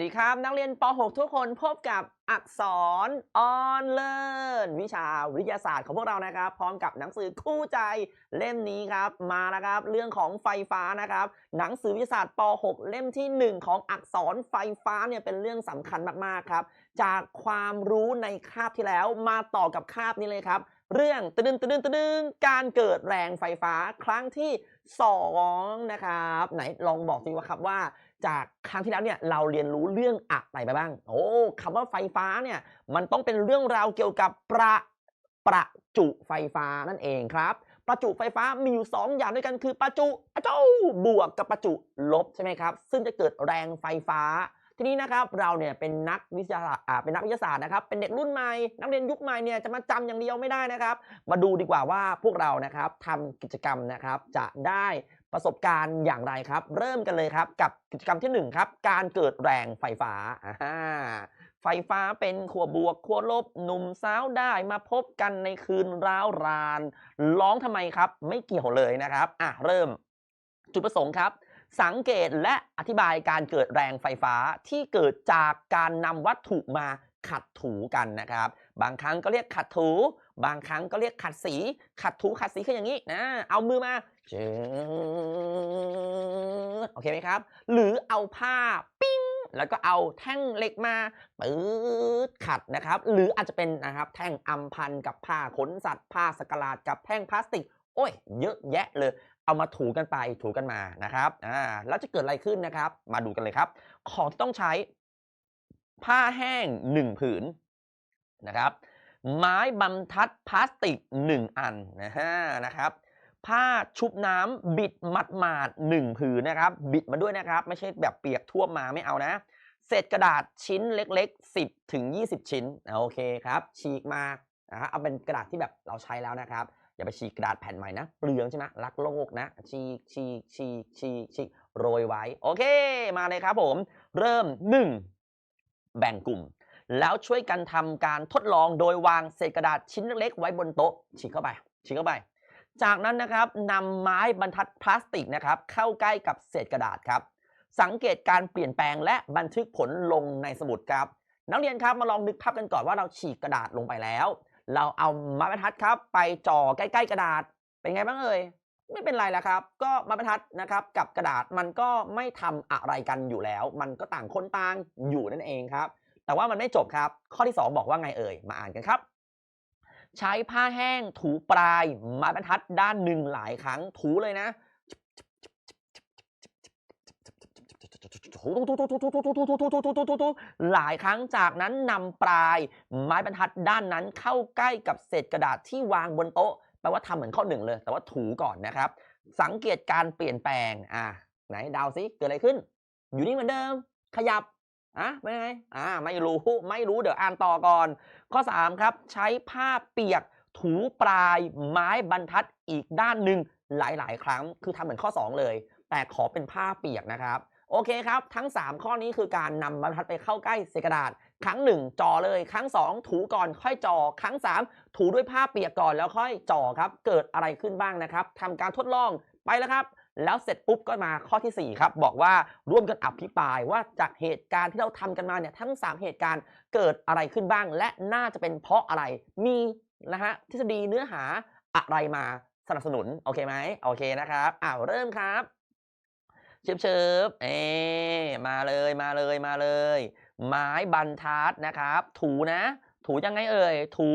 วัสดีครับ นักเรียนป .6 ทุกคนพบกับอักษรออนเลิร์นวิชาวิทยาศาสตร์ของพวกเรานะครับ พร้อมกับหนังสือคู่ใจเล่มนี้ครับมาแล้วครับ เรื่องของไฟฟ้านะครับ หนังสือวิทยาศาสตร์ป .6 เล่มที่ 1 ของอักษรไฟฟ้าเนี่ยเป็นเรื่องสำคัญมากๆครับ จากความรู้ในคาบที่แล้วมาต่อกับคาบนี้เลยครับ เรื่องตะดึงตะดึงตะดึงการเกิดแรงไฟฟ้าครั้งที่ 2 นะครับ ไหนลองบอกสิว่าครับว่า จากครั้งที่แล้วเนี่ยเราเรียนรู้เรื่องอะไรไปบ้าง โอ้คำว่าไฟฟ้าเนี่ยมันต้องเป็นเรื่องราวเกี่ยวกับประประจุไฟฟ้านั่นเองครับ ประจุไฟฟ้ามีอยู่ 2 อย่างด้วยกันคือประจุอะเจ้าบวกกับประจุลบใช่ไหมครับ ซึ่งจะเกิดแรงไฟฟ้า ทีนี้นะครับเราเนี่ยเป็นนักวิทยาศาสตร์อ่าเป็นนักวิทยาศาสตร์นะครับ เป็นเด็กรุ่นใหม่ นักเรียนยุคใหม่เนี่ยจะมาจำอย่างเดียวไม่ได้นะครับ มาดูดีกว่าว่าพวกเรานะครับทำกิจกรรมนะครับจะได้ ประสบการณ์อย่างไรครับ เริ่มกันเลยครับกับกิจกรรมที่หนึ่งครับการเกิดแรงไฟฟ้าอ่าไฟฟ้าเป็นขั้วบวกขั้วลบหนุ่มสาวได้มาพบกันในคืนร้าวราน ร้องทำไมครับ ไม่เกี่ยวเลยนะครับอะเริ่ม จุดประสงค์ครับ สังเกตและอธิบายการเกิดแรงไฟฟ้าที่เกิดจากการนำวัตถุมาขัดถูกันนะครับ บางครั้งก็เรียกขัดถู บางครั้งก็เรียกขัดสี ขัดถูขัดสีคืออย่างนี้นะเอามือมา โอเคไหมครับ หรือเอาผ้าปิ้งแล้วก็เอาแท่งเหล็กมาปื๊ดขัดนะครับ หรืออาจจะเป็นนะครับแท่งอัมพันกับผ้าขนสัตว์ ผ้าสกลาดกับแท่งพลาสติก โอ้ย เยอะแยะเลย เอามาถูกันไปถูกันมานะครับอ่าแล้วจะเกิดอะไรขึ้นนะครับ มาดูกันเลยครับ ของที่ต้องใช้ ผ้าแห้ง 1 ผืนนะครับ ไม้บรรทัดพลาสติก 1 อันนะฮะนะครับ ผ้าชุบน้ำบิดหมัดหมาดหนึ่งผืนนะครับ บิดมาด้วยนะครับ ไม่ใช่แบบเปียกท่วมมาไม่เอานะเศษกระดาษชิ้นเล็ก ๆ 10ถึง20 ชิ้นโอเคครับฉีกมานะฮะเอาเป็นกระดาษที่แบบเราใช้แล้วนะครับ อย่าไปฉีกกระดาษแผ่นใหม่นะ เปลืองใช่ไหมรักโลกนะ ฉีกฉีกฉีกฉีกฉีกโรยไว้ โอเค มาเลยครับผม เริ่ม 1 แบ่งกลุ่ม แล้วช่วยกันทำการทดลองโดยวางเศษกระดาษชิ้นเล็กๆไว้บนโต๊ะฉีกเข้าไปฉีกเข้าไป จากนั้นนะครับนำไม้บรรทัดพลาสติกนะครับเข้าใกล้กับเศษกระดาษครับ สังเกตการเปลี่ยนแปลงและบันทึกผลลงในสมุดครับ นักเรียนครับมาลองนึกภาพกันก่อนว่าเราฉีกกระดาษลงไปแล้ว เราเอาไม้บรรทัดครับ ไปจ่อใกล้ๆกระดาษ เป็นไงบ้างเอ่ยไม่เป็นไรแล้วครับ ก็ไม้บรรทัดนะครับกับกระดาษมันก็ไม่ทำอะไรกันอยู่แล้ว มันก็ต่างคนต่างอยู่นั่นเองครับ แต่ว่ามันไม่จบครับ ข้อที่ 2 บอกว่าไงเอ่ยมาอ่านกันครับ ใช้ผ้าแห้งถูปลายไม้บรรทัดด้านหนึ่งหลายครั้งถูเลยนะหลายครั้งจากนั้นนำปลาย ไม้บรรทัดด้านนั้นเข้าใกล้กับเศษกระดาษที่วางบนโต๊ะแปลว่าทำเหมือนข้อหนึ่งเลย แต่ว่าถูก่อนนะครับ สังเกตการเปลี่ยนแปลงอะไหนเดาวซิเกิดอะไรขึ้น อยู่นี่เหมือนเดิม ขยับ อะเป็นไงอ่าไม่รู้ไม่รู้เดี๋ยวอ่านต่อก่อน ข้อ 3 ครับ ใช้ผ้าเปียกถูปลายไม้บรรทัดอีกด้านหนึ่งหลาย ๆ ครั้ง คือทำเหมือนข้อ 2 เลย แต่ขอเป็นผ้าเปียกนะครับ โอเคครับ ทั้ง 3 ข้อนี้คือการนำบรรทัดไปเข้าใกล้เศษกระดาษ ครั้ง 1 จ่อเลย ครั้ง 2 ถูก่อนค่อยจ่อครั้ง 3 ถูด้วยผ้าเปียกก่อนแล้วค่อยจ่อครับ เกิดอะไรขึ้นบ้างนะครับทำการทดลองไปแล้วครับ แล้วเสร็จปุ๊บก็มาข้อทีสี่ 4 ครับ บอกว่าร่วมกันอภิปรายว่าจากเหตุการณ์ที่เราทำกันมาเนี่ยทั้ง 3 เหตุการณ์เกิดอะไรขึ้นบ้าง และน่าจะเป็นเพราะอะไรมีนะฮะทฤษฎีเนื้อหาอะไรมาสนับสนุน โอเคไหมโอเคนะครับอ้าวเริ่มครับเชิบเชิบเอมาเลยมาเลยมาเลย ไม้บรรทัดนะครับ ถูนะ ถูยังไงเอ่ยถู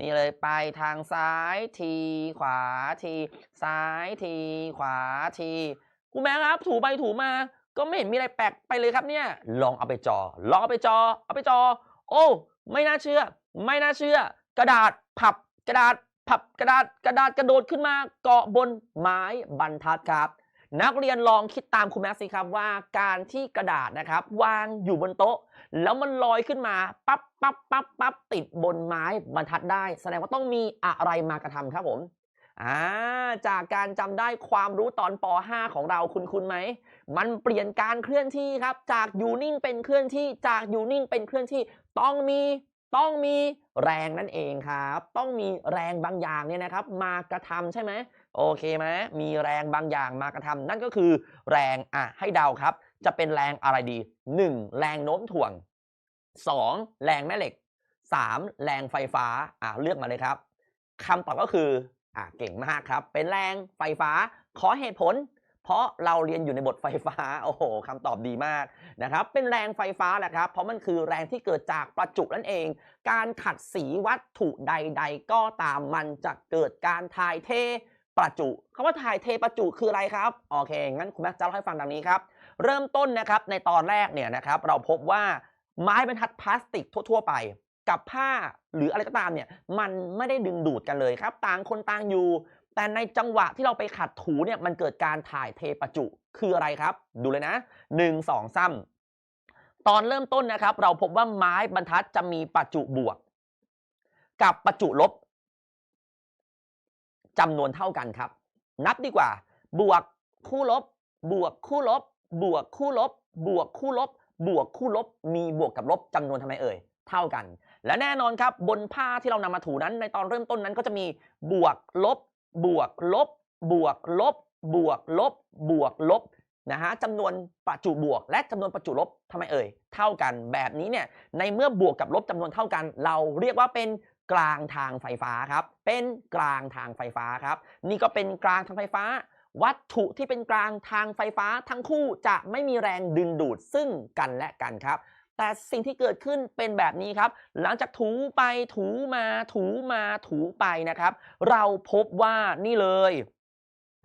นี่เลยไปทางซ้ายที ขวาที ซ้ายที ขวาทีครูแม่ครับ ถูไปถูมา ก็ไม่เห็นมีอะไรแปลกไปเลยครับเนี่ย ลองเอาไปจอ ลองเอาไปจอ เอาไปจอ โอ้ ไม่น่าเชื่อ ไม่น่าเชื่อ กระดาษพับกระดาษพับกระดาษกระดาษกระโดดขึ้นมาเกาะบนไม้บรรทัดครับ นักเรียนลองคิดตามครูแม็กซ์สิครับว่าการที่กระดาษนะครับ วางอยู่บนโต๊ะ แล้วมันลอยขึ้นมาปั๊บปั๊บปั๊บปั๊บติดบนไม้บรรทัดได้ แสดงว่าต้องมีอะไรมากระทำครับผมอ่าจากการจำได้ความรู้ตอนป .5 ของเราคุณคุณไหม มันเปลี่ยนการเคลื่อนที่ครับ จากอยู่นิ่งเป็นเคลื่อนที่จากอยู่นิ่งเป็นเคลื่อนที่ ต้องมี ต้องมีแรงนั่นเองครับ ต้องมีแรงบางอย่างเนี่ยนะครับ มากระทำใช่ไหมโอเคไหมมีแรงบางอย่างมากระทำนั่นก็คือ แรงอะให้เดาครับ จะเป็นแรงอะไรดี 1. แรงโน้มถ่วง 2. แรงแม่เหล็ก 3. แรงไฟฟ้าอ่าเลือกมาเลยครับคำตอบก็คืออ่าเก่งมากครับ เป็นแรงไฟฟ้าขอเหตุผล เพราะเราเรียนอยู่ในบทไฟฟ้า โอ้โหคำตอบดีมากนะครับ เป็นแรงไฟฟ้าแหละครับ เพราะมันคือแรงที่เกิดจากประจุนั่นเอง การขัดสีวัตถุใด ๆ ก็ตามมันจะเกิดการถ่ายเทประจุคำว่าถ่ายเทประจุคืออะไรครับ โอเค งั้นคุณแม็กจะเล่าให้ฟังดังนี้ครับ เริ่มต้นนะครับในตอนแรกเนี่ยนะครับเราพบว่าไม้บรรทัดพลาสติกทั่ว ๆ ไป กับผ้าหรืออะไรก็ตามเนี่ยมันไม่ได้ดึงดูดกันเลยครับ ต่างคนต่างอยู่ แต่ในจังหวะที่เราไปขัดถูเนี่ยมันเกิดการถ่ายเทประจุคืออะไรครับ ดูเลยนะหนึ่งสองซ้ำตอนเริ่มต้นนะครับ เราพบว่าไม้บรรทัดจะมีประจุบวก กับประจุลบจำนวนเท่ากันครับ นับดีกว่า บวกคู่ลบ บวกคู่ลบ บวกคู่ลบ บวกคู่ลบ บวกคู่ลบ มีบวกกับลบจำนวนทำไมเอ่ยเท่ากัน และแน่นอนครับบนผ้าที่เรานำมาถูนั้น ในตอนเริ่มต้นนั้นก็จะมีบวกลบ บวกลบบวกลบบวกลบบวกลบนะฮะจำนวนประจุบวก และจำนวนประจุลบทำไมเอ่ยเท่ากันแบบนี้เนี่ยในเมื่อบวกกับลบจำนวนเท่ากัน เราเรียกว่าเป็นกลางทางไฟฟ้าครับ เป็นกลางทางไฟฟ้าครับ นี่ก็เป็นกลางทางไฟฟ้า วัตถุที่เป็นกลางทางไฟฟ้าทั้งคู่จะไม่มีแรงดึงดูดซึ่งกันและกันครับ แต่สิ่งที่เกิดขึ้นเป็นแบบนี้ครับ หลังจากถูไปถูมาถูมาถูไปนะครับ เราพบว่านี่เลย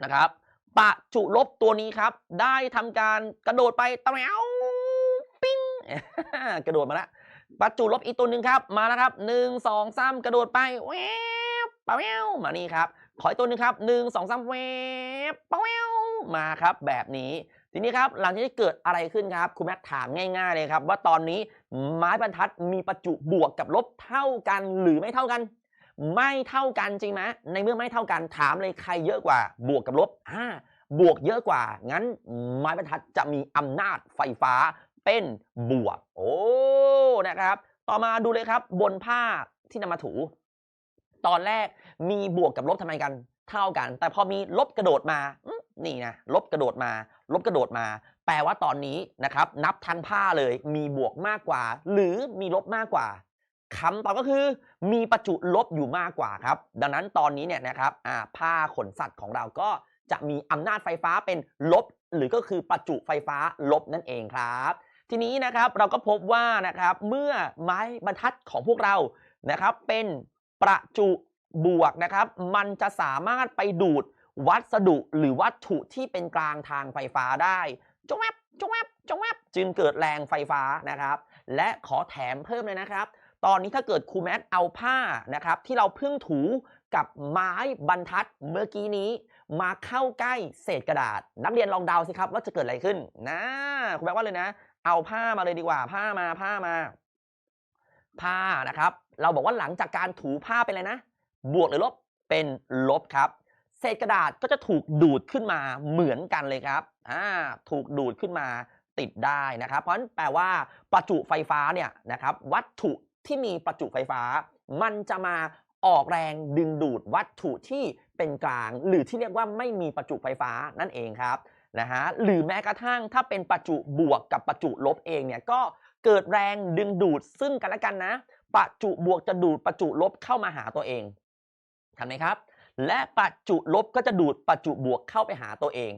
นะครับปะจุลบตัวนี้ครับ ได้ทำการกระโดดไปตะแมวปิ้งกระโดดมาแล้วปะจุลบอีกตัวหนึ่งครับ มาแล้วครับหนึ่งสองสามกระโดดไปแวบปะแววมานี่ครับขออีกตัวหนึ่งครับหนึ่งสองสามแวบปะแววมาครับ แบบนี้ ทีนี้ครับหลังจากที่เกิดอะไรขึ้นครับคุณแม็กถามง่ายๆเลยครับ ว่าตอนนี้ไม้บรรทัดมีประจุบวกกับลบเท่ากันหรือไม่เท่ากัน ไม่เท่ากันจริงไหมในเมื่อไม่เท่ากันถามเลยใครเยอะกว่า บวกกับลบอ่าบวกเยอะกว่า งั้นไม้บรรทัดจะมีอำนาจไฟฟ้าเป็นบวก โอ้นะครับ ต่อมาดูเลยครับบนผ้าที่นำมาถู ตอนแรกมีบวกกับลบทำไมกัน เท่ากัน แต่พอมีลบกระโดดมาอื นี่นะลบกระโดดมา ลบกระโดดมา แปลว่าตอนนี้นะครับ นับทั้งผ้าเลยมีบวกมากกว่า หรือมีลบมากกว่าคำตอบก็คือ มีประจุลบอยู่มากกว่าครับ ดังนั้นตอนนี้เนี่ยนะครับผ้าขนสัตว์ของเราก็จะมีอำนาจไฟฟ้าเป็นลบ หรือก็คือประจุไฟฟ้าลบนั่นเองครับ ทีนี้นะครับเราก็พบว่านะครับเมื่อไม้บรรทัดของพวกเรานะครับ เป็นประจุบวกนะครับ มันจะสามารถไปดูด วัสดุหรือวัตถุที่เป็นกลางทางไฟฟ้าได้จงแวบจงแวบจงแวบจึงเกิดแรงไฟฟ้านะครับ และขอแถมเพิ่มเลยนะครับ ตอนนี้ถ้าเกิดครูแมทเอาผ้านะครับ ที่เราเพิ่งถูกับไม้บรรทัดเมื่อกี้นี้ มาเข้าใกล้เศษกระดาษ นักเรียนลองเดาสิครับว่าจะเกิดอะไรขึ้นนะครูแม็กว่าเลยนะ เอาผ้ามาเลยดีกว่า ผ้ามาผ้ามาผ้านะครับ เราบอกว่าหลังจากการถูผ้าเป็นอะไรนะ บวกหรือลบเป็นลบครับ เศษกระดาษก็จะถูกดูดขึ้นมาเหมือนกันเลยครับอ่าถูกดูดขึ้นมาติดได้นะครับ เพราะฉะนั้นแปลว่าประจุไฟฟ้าเนี่ยนะครับวัตถุที่มีประจุไฟฟ้า มันจะมาออกแรงดึงดูดวัตถุที่เป็นกลาง หรือที่เรียกว่าไม่มีประจุไฟฟ้านั่นเองครับนะฮะหรือแม้กระทั่งถ้าเป็นประจุบวกกับประจุลบเองเนี่ยก็เกิดแรงดึงดูดซึ่งกันและกันนะ ประจุบวกจะดูดประจุลบเข้ามาหาตัวเองทำไหมครับ และประจุลบก็จะดูดประจุบวกเข้าไปหาตัวเอง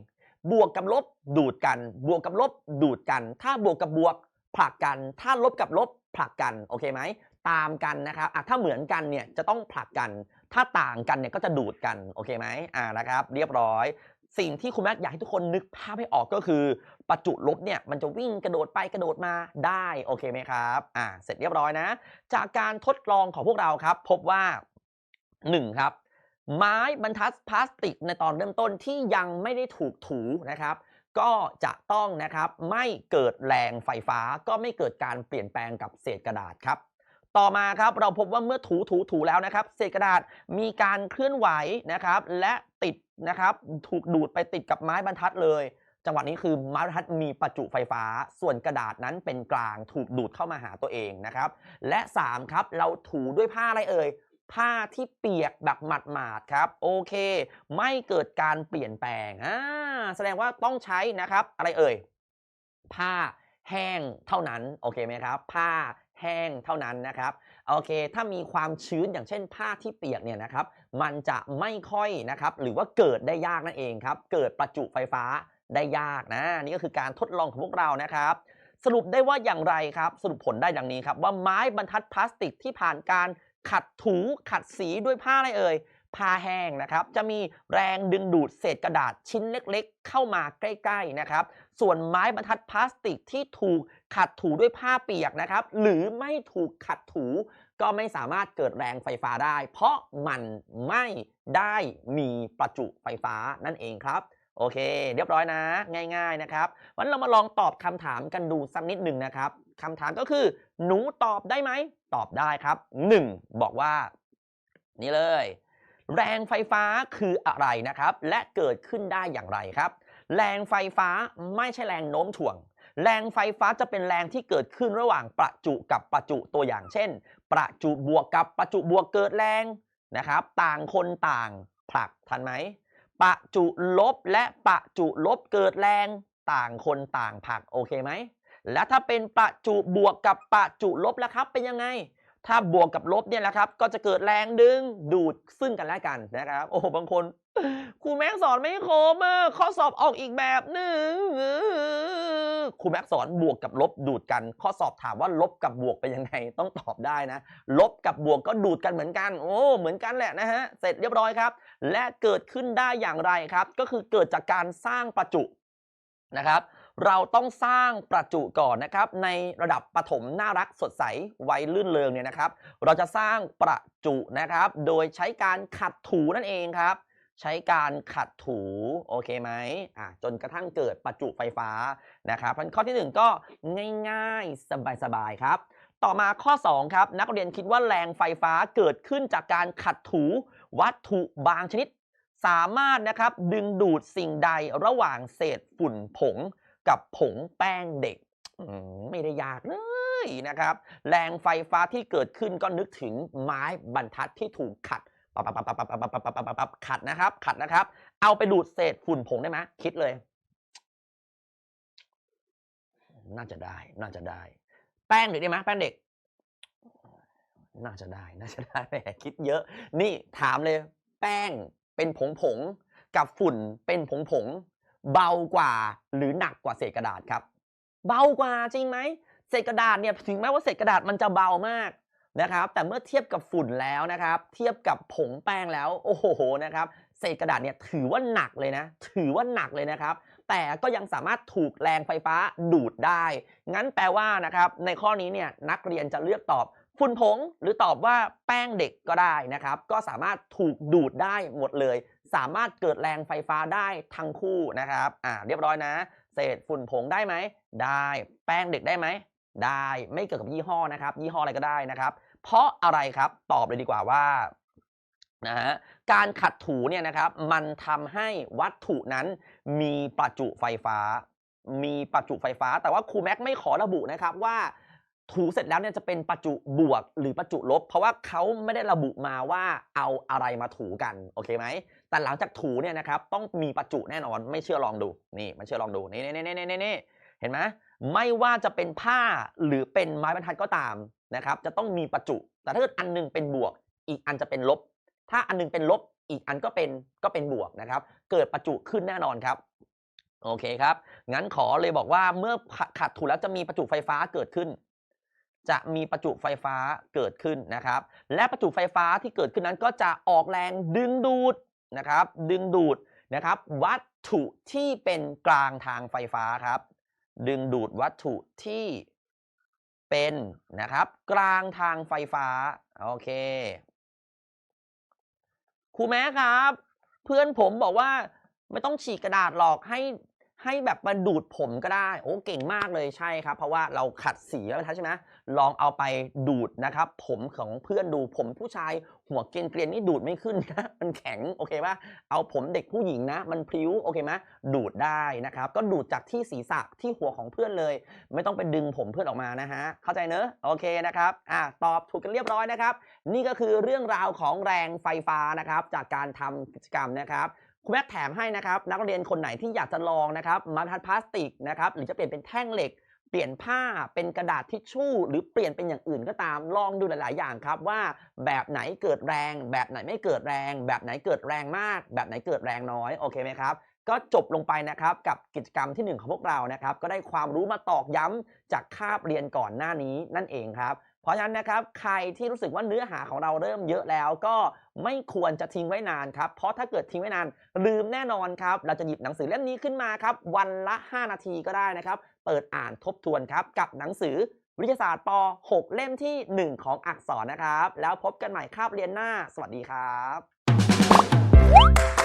บวกกับลบดูดกัน บวกกับลบดูดกัน ถ้าบวกกับบวกผลักกัน ถ้าลบกับลบผลักกัน โอเคไหม ตามกันนะครับอะถ้าเหมือนกันเนี่ยจะต้องผลักกัน ถ้าต่างกันเนี่ยก็จะดูดกัน โอเคไหมอ่านะครับ เรียบร้อย สิ่งที่คุณแม็กอยากให้ทุกคนนึกภาพให้ออกก็คือ ประจุลบเนี่ยมันจะวิ่งกระโดดไปกระโดดมาได้ โอเคไหมครับ อ่า เสร็จเรียบร้อยนะ จากการทดลองของพวกเราครับ พบว่า 1 ครับ ไม้บรรทัดพลาสติกในตอนเริ่มต้นที่ยังไม่ได้ถูกถูนะครับ ก็จะต้องนะครับไม่เกิดแรงไฟฟ้าก็ไม่เกิดการเปลี่ยนแปลงกับเศษกระดาษครับ ต่อมาครับเราพบว่าเมื่อถูถูถูแล้วนะครับ เศษกระดาษมีการเคลื่อนไหวนะครับ และติดนะครับถูกดูดไปติดกับไม้บรรทัดเลย จังหวะนี้คือไม้บรรทัดมีประจุไฟฟ้า ส่วนกระดาษนั้นเป็นกลางถูกดูดเข้ามาหาตัวเองนะครับ และ3ครับเราถูด้วยผ้าอะไรเอ่ย ผ้าที่เปียกแบบหมาดๆครับโอเค ไม่เกิดการเปลี่ยนแปลงอ่าแสดงว่าต้องใช้นะครับ อะไรเอ่ย ผ้าแห้งเท่านั้นโอเคไหมครับ ผ้าแห้งเท่านั้นนะครับโอเค ถ้ามีความชื้นอย่างเช่นผ้าที่เปียกเนี่ยนะครับ มันจะไม่ค่อยนะครับ หรือว่าเกิดได้ยากนั่นเองครับ เกิดประจุไฟฟ้าได้ยากนะ นี่ก็คือการทดลองของพวกเรานะครับ สรุปได้ว่าอย่างไรครับ สรุปผลได้ดังนี้ครับ ว่าไม้บรรทัดพลาสติกที่ผ่านการ ขัดถูขัดสีด้วยผ้าอะไรเอ่ยผ้าแห้งนะครับ จะมีแรงดึงดูดเศษกระดาษชิ้นเล็กๆ เข้ามาใกล้ๆนะครับ ส่วนไม้บรรทัดพลาสติกที่ถูกขัดถูด้วยผ้าเปียกนะครับ หรือไม่ถูกขัดถูก็ไม่สามารถเกิดแรงไฟฟ้าได้ เพราะมันไม่ได้มีประจุไฟฟ้านั่นเองครับ โอเค เรียบร้อยนะ ง่าย ๆนะครับวันเรามาลองตอบคำถามกันดูสักนิดหนึ่งนะครับคำถามก็คือ หนูตอบได้ไหม ตอบได้ครับ 1. บอกว่า นี่เลย แรงไฟฟ้าคืออะไรนะครับ และเกิดขึ้นได้อย่างไรครับ แรงไฟฟ้าไม่ใช่แรงโน้มถ่วง แรงไฟฟ้าจะเป็นแรงที่เกิดขึ้นระหว่างประจุกับประจุตัวอย่างเช่น ประจุบวกกับประจุบวกเกิดแรงนะครับ ต่างคนต่างผลักทันไหมประจุลบและประจุลบเกิดแรงต่างคนต่างผลักโอเคไหม และถ้าเป็นประจุบวกกับประจุลบแล้วครับ เป็นยังไง ถ้าบวกกับลบเนี่ยแหละครับ ก็จะเกิดแรงดึงดูดซึ่งกันและกันนะครับ โอ้โหบางคนครูแม็กสอนไม่ครบอะข้อสอบออกอีกแบบหนึ่งครูแม็กสอนบวกกับลบดูดกัน ข้อสอบถามว่าลบกับบวกเป็นยังไงต้องตอบได้นะ ลบกับบวกก็ดูดกันเหมือนกัน โอ้ เหมือนกันแหละนะฮะ เสร็จเรียบร้อยครับ และเกิดขึ้นได้อย่างไรครับ ก็คือเกิดจากการสร้างประจุนะครับ เราต้องสร้างประจุก่อนนะครับ ในระดับปฐมน่ารักสดใสวัยลื่นเริงเนี่ยนะครับ เราจะสร้างประจุนะครับ โดยใช้การขัดถูนั่นเองครับ ใช้การขัดถูโอเคไหมอะจนกระทั่งเกิดประจุไฟฟ้านะครับพันข้อที่หนึ่งก็ง่ายๆ สบายๆครับ ต่อมาข้อ 2 ครับ นักเรียนคิดว่าแรงไฟฟ้าเกิดขึ้นจากการขัดถูวัตถุบางชนิด สามารถนะครับดึงดูดสิ่งใดระหว่างเศษฝุ่นผง กับผงแป้งเด็กอืมไม่ได้ยากเลยนะครับ แรงไฟฟ้าที่เกิดขึ้นก็นึกถึงไม้บรรทัดที่ถูกขัดปับปับปับปับปับปับปับปับปับปับปับขัดนะครับ ขัดนะครับ เอาไปดูดเศษฝุ่นผงได้ไหมคิดเลย น่าจะได้ น่าจะได้ แป้งเด็กได้ไหมแป้งเด็ก น่าจะได้ น่าจะได้แหมคิดเยอะ นี่ถามเลย แป้งเป็นผงผงๆกับฝุ่นเป็นผงผงๆ เบากว่าหรือหนักกว่าเศษกระดาษครับ เบากว่าจริงไหมเศษกระดาษเนี่ยถึงแม้ว่าเศษกระดาษมันจะเบามากนะครับ แต่เมื่อเทียบกับฝุ่นแล้วนะครับ เทียบกับผงแป้งแล้วโอ้โหนะครับเศษกระดาษเนี่ยถือว่าหนักเลยนะ ถือว่าหนักเลยนะครับ แต่ก็ยังสามารถถูกแรงไฟฟ้าดูดได้ งั้นแปลว่านะครับ ในข้อนี้เนี่ยนักเรียนจะเลือกตอบฝุ่นผง หรือตอบว่าแป้งเด็กก็ได้นะครับ ก็สามารถถูกดูดได้หมดเลย สามารถเกิดแรงไฟฟ้าได้ทั้งคู่นะครับ อ่า เรียบร้อยนะ เศษฝุ่นผงได้ไหม ได้ แป้งเด็กได้ไหม ได้ ไม่เกี่ยวกับยี่ห้อนะครับ ยี่ห้ออะไรก็ได้นะครับ เพราะอะไรครับ ตอบเลยดีกว่าว่า นะฮะ การขัดถูเนี่ยนะครับ มันทำให้วัตถุนั้นมีประจุไฟฟ้า มีประจุไฟฟ้า แต่ว่าครูแม็กไม่ขอระบุนะครับว่า ถูเสร็จแล้วเนี่ยจะเป็นประจุบวกหรือประจุลบ เพราะว่าเขาไม่ได้ระบุมาว่าเอาอะไรมาถูกันโอเคไหมแต่หลังจากถูเนี่ยนะครับต้องมีประจุแน่นอนไม่เชื่อลองดูนี่ไม่เชื่อลองดูนี่นี่นี่นี่นี่เห็นไหมไม่ว่าจะเป็นผ้าหรือเป็นไม้บรรทัดก็ตามนะครับจะต้องมีประจุ แต่ถ้าเกิดอันหนึงเป็นบวก อีกอันจะเป็นลบ ถ้าอันหนึงเป็นลบอีกอันก็เป็นก็เป็นบวกนะครับ เกิดประจุขึ้นแน่นอนครับโอเคครับงั้นขอเลยบอกว่าเมื่อขัดขัดถูแล้วจะมีประจุไฟฟ้าเกิดขึ้น จะมีประจุไฟฟ้าเกิดขึ้นนะครับ และประจุไฟฟ้าที่เกิดขึ้นนั้นก็จะออกแรงดึงดูดนะครับ ดึงดูดนะครับวัตถุที่เป็นกลางทางไฟฟ้าครับ ดึงดูดวัตถุที่เป็นนะครับกลางทางไฟฟ้าโอเคครูแม่ครับ เพื่อนผมบอกว่าไม่ต้องฉีกกระดาษหรอกให้ ให้แบบมาดูดผมก็ได้ โอ้เก่งมากเลยใช่ครับ เพราะว่าเราขัดสีแล้วใช่ไหมลองเอาไปดูดนะครับ ผมของเพื่อนดูผมผู้ชายหัวเกรียนๆนี่ดูดไม่ขึ้นนะ มันแข็งโอเคปะเอาผมเด็กผู้หญิงนะ มันพลิ้วโอเคไหมดูดได้นะครับ ก็ดูดจากที่ศีรษะที่หัวของเพื่อนเลย ไม่ต้องไปดึงผมเพื่อนออกมานะฮะเข้าใจเนอะโอเคนะครับอะตอบถูกกันเรียบร้อยนะครับ นี่ก็คือเรื่องราวของแรงไฟฟ้านะครับ จากการทำกิจกรรมนะครับ คุณแม่แถมให้นะครับนักเรียนคนไหนที่อยากจะลองนะครับมาทัดพลาสติกนะครับหรือจะเปลี่ยนเป็นแท่งเหล็ก เปลี่ยนผ้าเป็นกระดาษทิชชู่ หรือเปลี่ยนเป็นอย่างอื่นก็ตามลองดูหลาย ๆ อย่างครับว่าแบบไหนเกิดแรง แบบไหนไม่เกิดแรง แบบไหนเกิดแรงมาก แบบไหนเกิดแรงน้อยโอเคไหมครับก็จบลงไปนะครับกับกิจกรรมทีหนึ่1 ของพวกเรานะครับก็ได้ความรู้มาตอกย้ำจากคาบเรียนก่อนหน้านี้นั่นเองครับ เพราะฉะนั้นนะครับใครที่รู้สึกว่าเนื้อหาของเราเริ่มเยอะแล้วก็ไม่ควรจะทิ้งไว้นานครับ เพราะถ้าเกิดทิ้งไว้นาน ลืมแน่นอนครับ เราจะหยิบหนังสือเล่มนี้ขึ้นมาครับ วันละ 5 นาทีก็ได้นะครับ เปิดอ่านทบทวนครับ กับหนังสือวิทยาศาสตร์ป .6 เล่มทีหนึ่1 ของอักษรนะครับ แล้วพบกันใหม่คาบเรียนหน้า สวัสดีครับ